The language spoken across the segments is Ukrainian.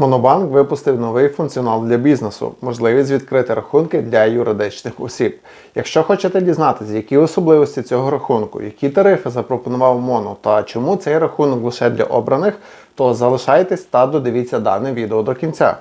Монобанк випустив новий функціонал для бізнесу, можливість відкрити рахунки для юридичних осіб. Якщо хочете дізнатися, які особливості цього рахунку, які тарифи запропонував Моно та чому цей рахунок лише для обраних, то залишайтесь та додивіться дане відео до кінця.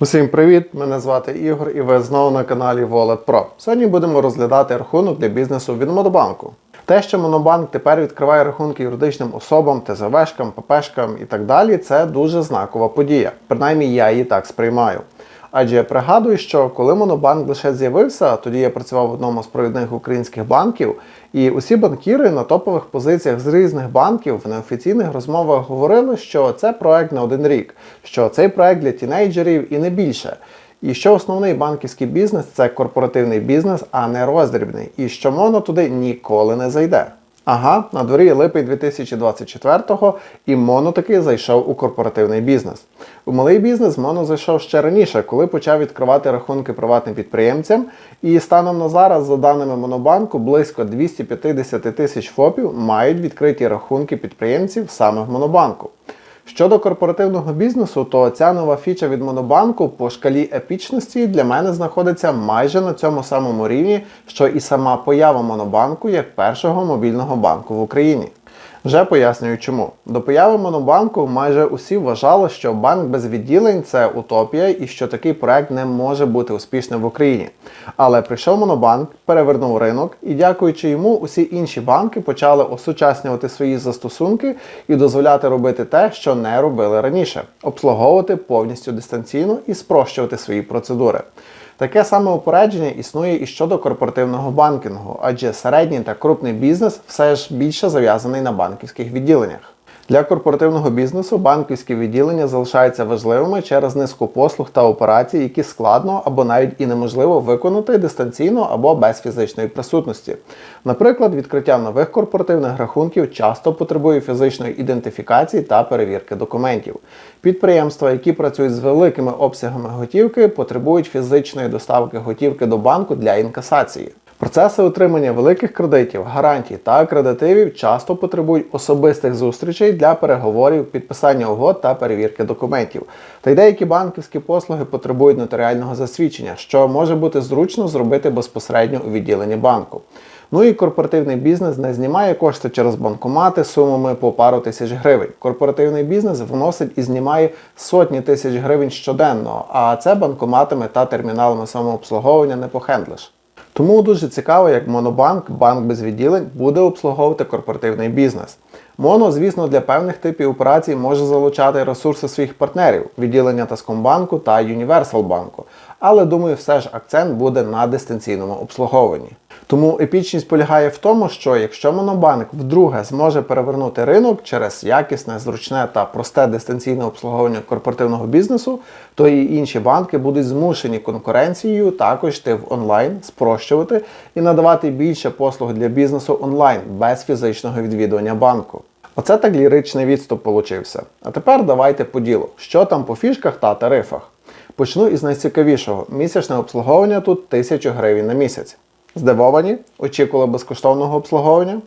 Усім привіт! Мене звати Ігор і ви знову на каналі Wallet Pro. Сьогодні будемо розглядати рахунок для бізнесу від Монобанку. Те, що Монобанк тепер відкриває рахунки юридичним особам, ТЗВшкам, ППшкам і так далі, це дуже знакова подія. Принаймні я її так сприймаю. Адже я пригадую, що коли Монобанк лише з'явився, тоді я працював в одному з провідних українських банків, і усі банкіри на топових позиціях з різних банків в неофіційних розмовах говорили, що це проект на один рік, що цей проект для тінейджерів і не більше. І що основний банківський бізнес це корпоративний бізнес, а не роздрібний, і що моно туди ніколи не зайде. Ага, на дворі липень 2024-го і Моно таки зайшов у корпоративний бізнес. У малий бізнес Моно зайшов ще раніше, коли почав відкривати рахунки приватним підприємцям. І станом на зараз, за даними Монобанку, близько 250 тисяч ФОПів мають відкриті рахунки підприємців саме в Монобанку. Щодо корпоративного бізнесу, то ця нова фіча від Монобанку по шкалі епічності для мене знаходиться майже на цьому самому рівні, що і сама поява Монобанку як першого мобільного банку в Україні. Вже пояснюю чому. До появи Монобанку майже усі вважали, що банк без відділень це утопія і що такий проект не може бути успішним в Україні. Але прийшов Монобанк, перевернув ринок, і дякуючи йому, усі інші банки почали осучаснювати свої застосунки і дозволяти робити те, що не робили раніше обслуговувати повністю дистанційно і спрощувати свої процедури. Таке саме упередження існує і щодо корпоративного банкінгу, адже середній та крупний бізнес все ж більше зав'язаний на банківських відділеннях. Для корпоративного бізнесу банківські відділення залишаються важливими через низку послуг та операцій, які складно або навіть і неможливо виконати дистанційно або без фізичної присутності. Наприклад, відкриття нових корпоративних рахунків часто потребує фізичної ідентифікації та перевірки документів. Підприємства, які працюють з великими обсягами готівки, потребують фізичної доставки готівки до банку для інкасації. Процеси отримання великих кредитів, гарантій та акредитивів часто потребують особистих зустрічей для переговорів, підписання угод та перевірки документів. Та й деякі банківські послуги потребують нотаріального засвідчення, що може бути зручно зробити безпосередньо у відділенні банку. Ну і корпоративний бізнес не знімає кошти через банкомати сумами по пару тисяч гривень. Корпоративний бізнес вносить і знімає сотні тисяч гривень щоденно, а це банкоматами та терміналами самообслуговування не похендлиш. Тому дуже цікаво, як Монобанк, банк без відділень, буде обслуговувати корпоративний бізнес. Моно, звісно, для певних типів операцій може залучати ресурси своїх партнерів, відділення Таскомбанку та Юніверсалбанку. Але думаю, все ж акцент буде на дистанційному обслуговуванні. Тому епічність полягає в тому, що якщо Монобанк вдруге зможе перевернути ринок через якісне, зручне та просте дистанційне обслуговування корпоративного бізнесу, то і інші банки будуть змушені конкуренцією також йти в онлайн, спрощувати і надавати більше послуг для бізнесу онлайн без фізичного відвідування банку. Оце так ліричний відступ получився. А тепер давайте по ділу, що там по фішках та тарифах. Почну із найцікавішого: місячне обслуговування тут 1000 гривень на місяць. Здивовані, очікували безкоштовного обслуговування.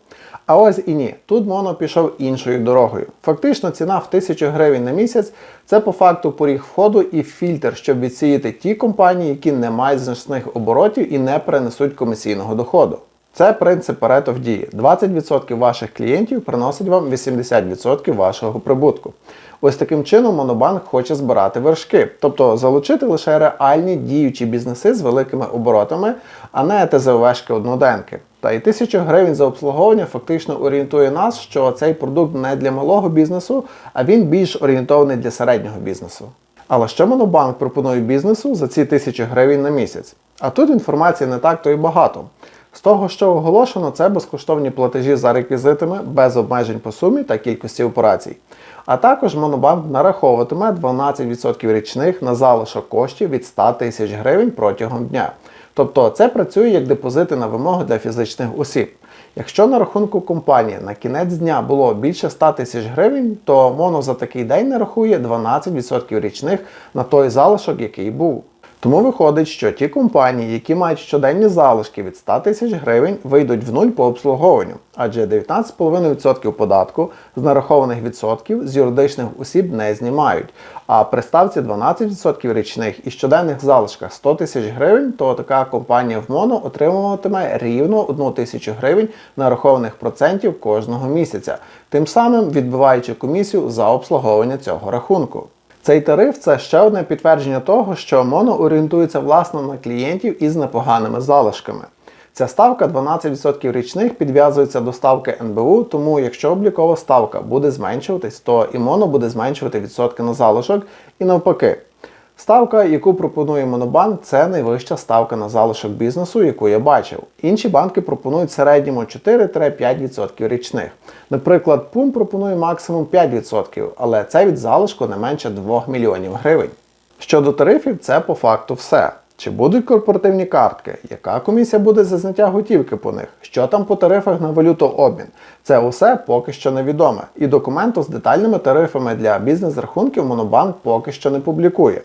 А ось і ні, тут Моно пішов іншою дорогою. Фактично, ціна в 1000 гривень на місяць це по факту поріг входу і фільтр, щоб відсіяти ті компанії, які не мають значних оборотів і не принесуть комісійного доходу. Це принцип Pareto в дії. 20% ваших клієнтів приносить вам 80% вашого прибутку. Ось таким чином Монобанк хоче збирати вершки, тобто залучити лише реальні діючі бізнеси з великими оборотами, а не ТЗВшки одноденки. Та й 1000 гривень за обслуговування фактично орієнтує нас, що цей продукт не для малого бізнесу, а він більш орієнтований для середнього бізнесу. Але що Монобанк пропонує бізнесу за ці 1000 гривень на місяць? А тут інформації не так то і багато. З того, що оголошено, це безкоштовні платежі за реквізитами без обмежень по сумі та кількості операцій. А також Монобанк нараховуватиме 12% річних на залишок коштів від 100 тисяч гривень протягом дня. Тобто це працює як депозити на вимогу для фізичних осіб. Якщо на рахунку компанії на кінець дня було більше 100 тисяч гривень, то Моно за такий день нарахує 12% річних на той залишок, який був. Тому виходить, що ті компанії, які мають щоденні залишки від 100 тисяч гривень, вийдуть в нуль по обслуговуванню, адже 19,5% податку з нарахованих відсотків з юридичних осіб не знімають. А при ставці 12% річних і щоденних залишках 100 тисяч гривень, то така компанія в МОНО отримуватиме рівно 1 тисячу гривень нарахованих процентів кожного місяця, тим самим відбиваючи комісію за обслуговування цього рахунку. Цей тариф це ще одне підтвердження того, що МОНО орієнтується власне на клієнтів із непоганими залишками. Ця ставка 12% річних підв'язується до ставки НБУ, тому якщо облікова ставка буде зменшуватись, то і МОНО буде зменшувати відсотки на залишок і навпаки. Ставка, яку пропонує Монобанк, це найвища ставка на залишок бізнесу, яку я бачив. Інші банки пропонують середньому 4-5% річних. Наприклад, ПУМ пропонує максимум 5%, але це від залишку не менше 2 мільйонів гривень. Щодо тарифів, це по факту все. Чи будуть корпоративні картки? Яка комісія буде за зняття готівки по них? Що там по тарифах на валютообмін? Це усе поки що невідоме. І документу з детальними тарифами для бізнес-рахунків Монобанк поки що не публікує.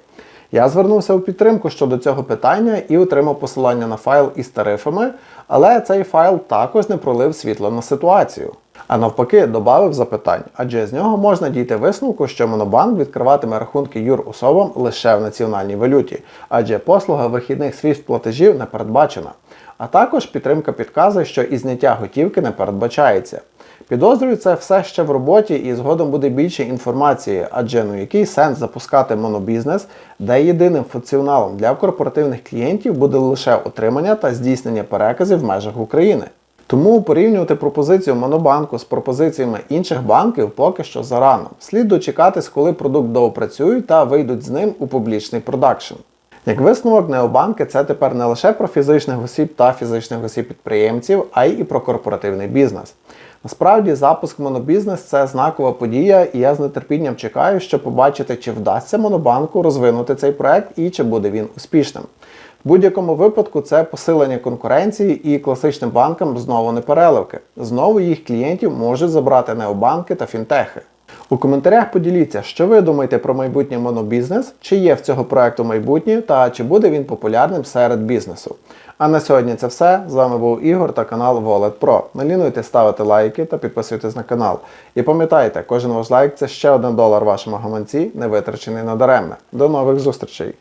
Я звернувся у підтримку щодо цього питання і отримав посилання на файл із тарифами, але цей файл також не пролив світло на ситуацію. А навпаки, додав запитань, адже з нього можна дійти висновку, що Монобанк відкриватиме рахунки юрособам лише в національній валюті, адже послуга вихідних SWIFT платежів не передбачена. А також підтримка підказує, що і зняття готівки не передбачається. Підозрюю, це все ще в роботі і згодом буде більше інформації, адже ну який сенс запускати монобізнес, де єдиним функціоналом для корпоративних клієнтів буде лише отримання та здійснення переказів в межах України. Тому порівнювати пропозицію Монобанку з пропозиціями інших банків поки що зарано. Слід дочекатись, коли продукт доопрацюють та вийдуть з ним у публічний продакшн. Як висновок, необанки це тепер не лише про фізичних осіб та фізичних осіб підприємців, а й про корпоративний бізнес. Насправді, запуск монобізнес це знакова подія, і я з нетерпінням чекаю, щоб побачити, чи вдасться монобанку розвинути цей проект і чи буде він успішним. В будь-якому випадку це посилення конкуренції і класичним банкам знову не переливки. Знову їх клієнтів можуть забрати необанки та фінтехи. У коментарях поділіться, що ви думаєте про майбутнє монобізнес, чи є в цього проекту майбутнє та чи буде він популярним серед бізнесу. А на сьогодні це все. З вами був Ігор та канал Wallet Pro. Не лінуйте ставити лайки та підписуйтесь на канал. І пам'ятайте, кожен ваш лайк це ще один долар вашому гаманці, не витрачений надаремне. До нових зустрічей!